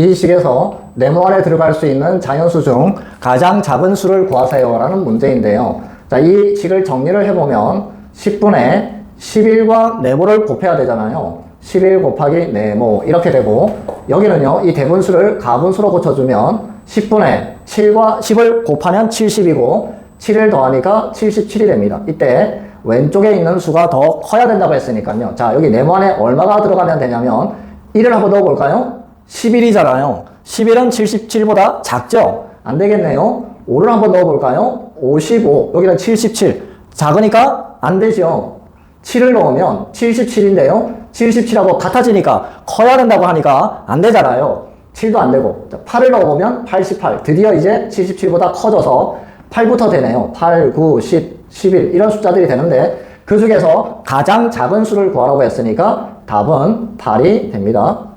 이 식에서 네모 안에 들어갈 수 있는 자연수 중 가장 작은 수를 구하세요 라는 문제인데요. 자, 이 식을 정리를 해보면 10분의 11과 네모를 곱해야 되잖아요. 11 곱하기 네모 이렇게 되고 여기는요 이 대분수를 가분수로 고쳐주면 10분의 7과 10을 곱하면 70이고 7을 더하니까 77이 됩니다. 이때 왼쪽에 있는 수가 더 커야 된다고 했으니까요. 자 여기 네모 안에 얼마가 들어가면 되냐면 1을 한번 넣어볼까요? 11이잖아요. 11은 77보다 작죠? 안 되겠네요. 5를 한번 넣어볼까요? 55. 여기는 77. 작으니까 안 되죠. 7을 넣으면 77인데요. 77하고 같아지니까 커야 된다고 하니까 안 되잖아요. 7도 안 되고. 8을 넣어보면 88. 드디어 이제 77보다 커져서 8부터 되네요. 8, 9, 10, 11 이런 숫자들이 되는데 그 중에서 가장 작은 수를 구하라고 했으니까 답은 8이 됩니다.